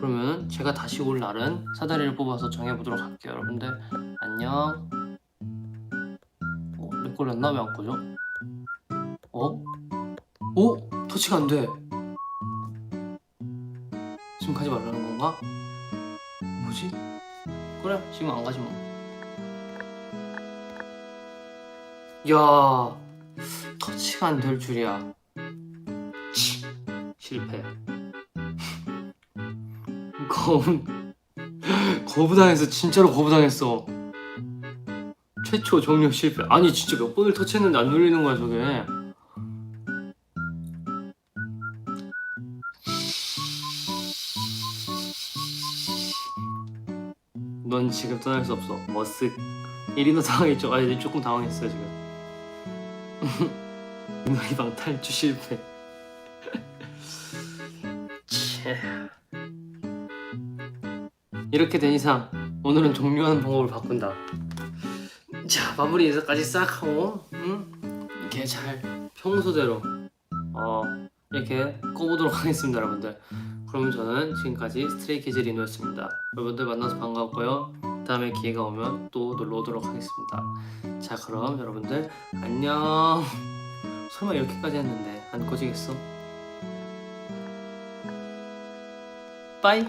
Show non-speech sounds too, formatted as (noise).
그러면 제가 다시 올 날은 사다리를 뽑아서 정해보도록 할게요 여러분들 안녕 어? 렉 걸렸나? 왜 안 꺼져? 어? 어? 터치가 안 돼. 지금 가지 말라는 건가? 뭐지? 그래, 지금 안 가지 뭐. 야, 터치가 안 될 줄이야. 치, 실패. 거부, 거부당했어. 진짜로 거부당했어. 최초 종료 실패. 아니 진짜 몇 번을 터치했는데 안 눌리는 거야 저게. 넌 지금 떠날 수 없어. 머쓱. 이리너 당황했죠? 아, 이제 조금 당황했어요 지금. (laughs) 놀이방 탈주 실패. (laughs) 치. 이렇게 된 이상 오늘은 종료하는 방법을 바꾼다. 자 마무리 인사까지 싹 하고 응? 이렇게 잘 평소대로 어 이렇게 꺼보도록 하겠습니다 여러분들 그러면 저는 지금까지 스트레이키즈 리노였습니다 여러분들 만나서 반가웠고요 다음에 기회가 오면 또 놀러 오도록 하겠습니다 자 그럼 여러분들 안녕 설마 이렇게까지 했는데 안 꺼지겠어? 빠이